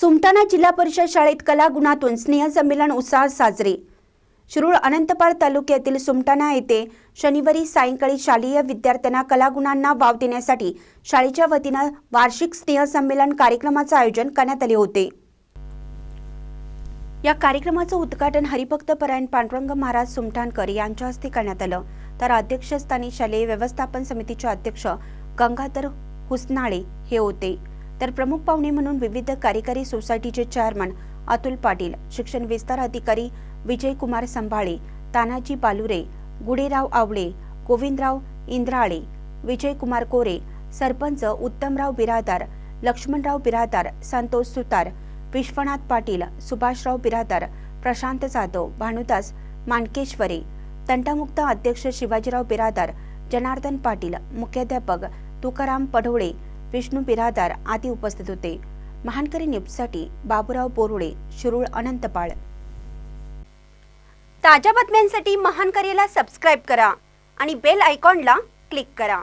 सुमटाणा जिल्हा परिषद शाळेत कला गुणातून स्नेहसंमेलन उत्साहात साजरे. शिरूळ अनंतपाळ तालुक्यातील सुमटाणा येथे शनिवारी सायंकाळी शालेय विद्यार्थ्यांना कलागुणांना वाव देण्यासाठी शाळेच्या वतीनं वार्षिक स्नेहसंमेलन कार्यक्रमाचं आयोजन करण्यात आले होते. या कार्यक्रमाचं उद्घाटन हरिभक्त परायण पांडुरंग महाराज सुमठाणकर यांच्या हस्ते करण्यात आलं. तर अध्यक्षस्थानी शालेय व्यवस्थापन समितीचे अध्यक्ष गंगाधर हुसनाळे हे होते. तर प्रमुख पाहुणे म्हणून विविध कार्यकारी सोसायटीचे चेअरमन अतुल पाटील शिक्षण विस्तार अधिकारी विजयकुमार संभाळे तानाजी बालुरे गुडेराव आवळे गोविंदराव इंद्राळे विजयकुमार कोरे सरपंच उत्तमराव बिरादार लक्ष्मणराव बिरादार संतोष सुतार विश्वनाथ पाटील सुभाषराव बिरादार प्रशांत जाधव भानुदास मानकेश्वरे तंटामुक्त अध्यक्ष शिवाजीराव बिरादार जनार्दन पाटील मुख्याध्यापक तुकाराम पढोळे विष्णू बिरादार आदी उपस्थित होते. महानकरी न्यूजसाठी बाबुराव बोरुडे शिरूळ अनंतपाळ ताज्या बातम्यांसाठी महानकरीला सबस्क्राईब करा आणि बेल आयकॉनला क्लिक करा.